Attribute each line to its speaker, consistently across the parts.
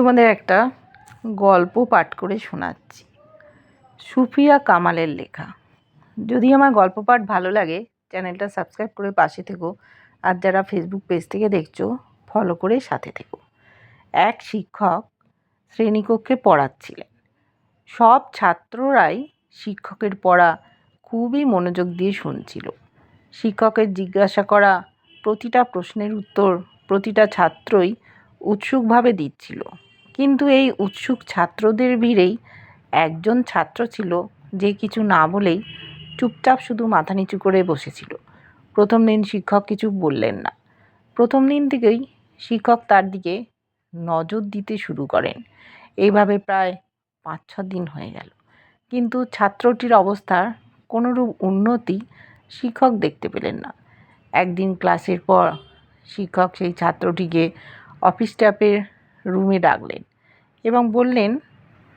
Speaker 1: তোমাদের একটা গল্প পাঠ করে শোনাচ্ছি। সুফিয়া কামালের লেখা। যদি আমার গল্প পাঠ ভালো লাগে, চ্যানেলটা সাবস্ক্রাইব করে পাশে থেকো। আর যারা ফেসবুক পেজ থেকে দেখছ ফলো করে সাথে থেকো। এক শিক্ষক শ্রেণীকক্ষে পড়াচ্ছিলেন। সব ছাত্ররাই শিক্ষকের পড়া খুবই মনোযোগ দিয়ে শুনছিল। শিক্ষকের জিজ্ঞাসা করা প্রতিটা প্রশ্নের উত্তর প্রতিটা ছাত্রই উৎসুকভাবে দিচ্ছিল। কিন্তু এই উৎসুক ছাত্রদের ভিড়েই একজন ছাত্র ছিল যে কিছু না বলেই চুপচাপ শুধু মাথা নিচু করে বসেছিল। প্রথম দিন শিক্ষক কিছু বললেন না। প্রথম দিন থেকেই শিক্ষক তার দিকে নজর দিতে শুরু করেন। এইভাবে প্রায় পাঁচ ছ দিন হয়ে গেল। কিন্তু ছাত্রটির অবস্থার কোনোরূপ উন্নতি শিক্ষক দেখতে পেলেন না। একদিন ক্লাসের পর শিক্ষক সেই ছাত্রটিকে অফিস স্টাফের রুমে ডাকলেন। এবং বললেন,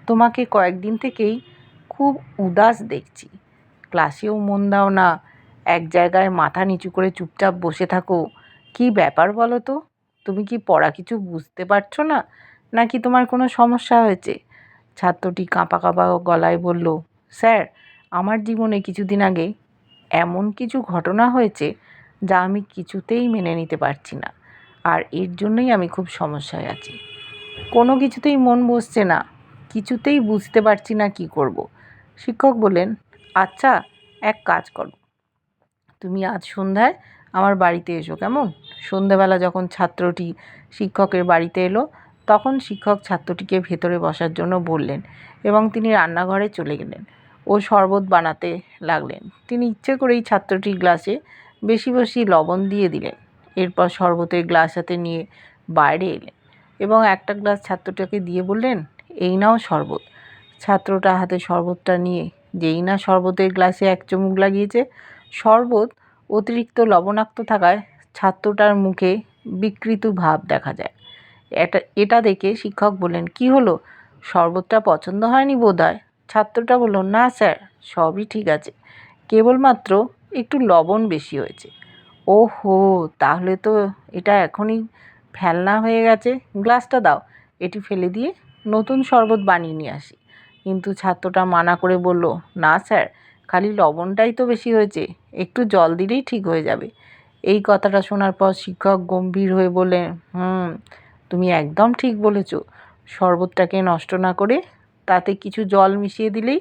Speaker 1: তোমাকে কয়েকদিন থেকেই খুব উদাস দেখছি। ক্লাসেও মন দাও না। এক জায়গায় মাথা নিচু করে চুপচাপ বসে থাকো। কী ব্যাপার বলো তো? তুমি কি পড়া কিছু বুঝতে পারছ না? নাকি তোমার কোনো সমস্যা হয়েছে? ছাত্রটি কাঁপা কাঁপা গলায় বলল, স্যার, আমার জীবনে কিছুদিন আগে এমন কিছু ঘটনা হয়েছে যা আমি কিছুতেই মেনে নিতে পারছি না। আর এর জন্যই আমি খুব সমস্যায় আছি। কোনো কিছুতেই মন বসছে না। কিছুতেই বুঝতে পারছি না কি করব। শিক্ষক বললেন আচ্ছা এক কাজ করো। তুমি আজ সন্ধ্যায় আমার বাড়িতে এসো কেমন? সন্ধ্যাবেলা যখন ছাত্রটি শিক্ষকের বাড়িতে এলো, তখন শিক্ষক ছাত্রটিকে ভেতরে বসার জন্য বললেন এবং তিনি রান্নাঘরে চলে গেলেন ও শরবত বানাতে লাগলেন। তিনি ইচ্ছে করেই ছাত্রটির গ্লাসে বেশি বেশি লবণ দিয়ে দিলেন। এরপর শরবতের গ্লাস হাতে নিয়ে বাইরে এলেন। এবং একটা গ্লাস ছাত্রটাকে দিয়ে বললেন, এই নাও শরবত। ছাত্রটা হাতে শরবতটা নিয়ে, যেই না শরবতের গ্লাসে এক চুমুক লাগিয়েছে। শরবত অতিরিক্ত লবণাক্ত থাকায় ছাত্রটার মুখে বিকৃত ভাব দেখা যায়। এটা এটা দেখে শিক্ষক বললেন, কি হলো? শরবতটা পছন্দ হয়নি বোধ ছাত্রটা বলল, না স্যার, সবই ঠিক আছে। কেবলমাত্র একটু লবণ বেশি হয়েছে। ও হো তাহলে তো এটা এখনই ফেলনা হয়ে গেছে, গ্লাসটা দাও। এটি ফেলে দিয়ে নতুন শরবত বানিয়ে নিয়ে আসি। কিন্তু ছাত্রটা মানা করে বলল, না স্যার, খালি লবণটাই তো বেশি হয়েছে, একটু জল দিলেই ঠিক হয়ে যাবে। এই কথাটা শোনার পর শিক্ষক গম্ভীর হয়ে বললেন হুম, তুমি একদম ঠিক বলেছ। শরবতটাকে নষ্ট না করে তাতে কিছু জল মিশিয়ে দিলেই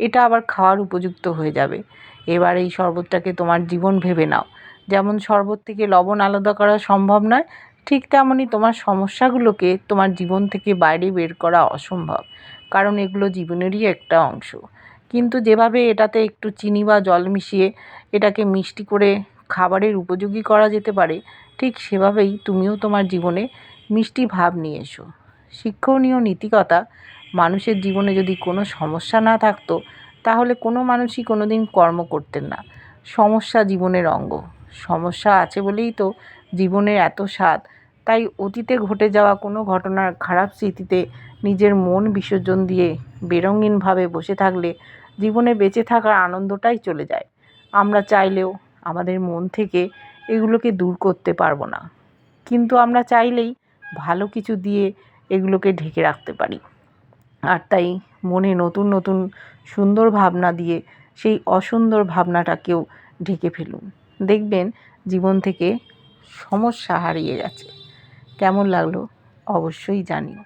Speaker 1: এটা আবার খাওয়ার উপযুক্ত হয়ে যাবে। এবার এই শরবতটাকে তোমার জীবন ভেবে নাও। যেমন শরবত থেকে লবণ আলাদা করা সম্ভব নয় ঠিক তেমনই তোমার সমস্যাগুলোকে তোমার জীবন থেকে বাইরে বের করা অসম্ভব, কারণ এগুলো জীবনেরই একটা অংশ। কিন্তু যেভাবে এটাতে একটু চিনি বা জল মিশিয়ে এটাকে মিষ্টি করে খাবারের উপযোগী করা যেতে পারে, ঠিক সেভাবেই তুমিও তোমার জীবনে মিষ্টি ভাব নিয়ে এসো। শিক্ষণীয় নীতিকথা, মানুষের জীবনে যদি কোনো সমস্যা না থাকতো, তাহলে কোনো মানুষই কোনো দিন কর্ম করতেন না। সমস্যা জীবনের অঙ্গ। সমস্যা আছে বলেই তো জীবনের এত স্বাদ। তাই অতীতে ঘটে যাওয়া কোনো ঘটনার খারাপ স্মৃতিতে নিজের মন বিসর্জন দিয়ে বেরঙিনভাবে বসে থাকলে জীবনে বেঁচে থাকার আনন্দটাই চলে যায়। আমরা চাইলেও আমাদের মন থেকে এগুলোকে দূর করতে পারব না। কিন্তু আমরা চাইলেই ভালো কিছু দিয়ে এগুলোকে ঢেকে রাখতে পারি। আর তাই মনে নতুন নতুন সুন্দর ভাবনা দিয়ে সেই অসুন্দর ভাবনাটাকেও ঢেকে ফেলুন। দেখবেন জীবন থেকে সমস্যা হারিয়ে গেছে। কেমন লাগল? অবশ্যই জানিও।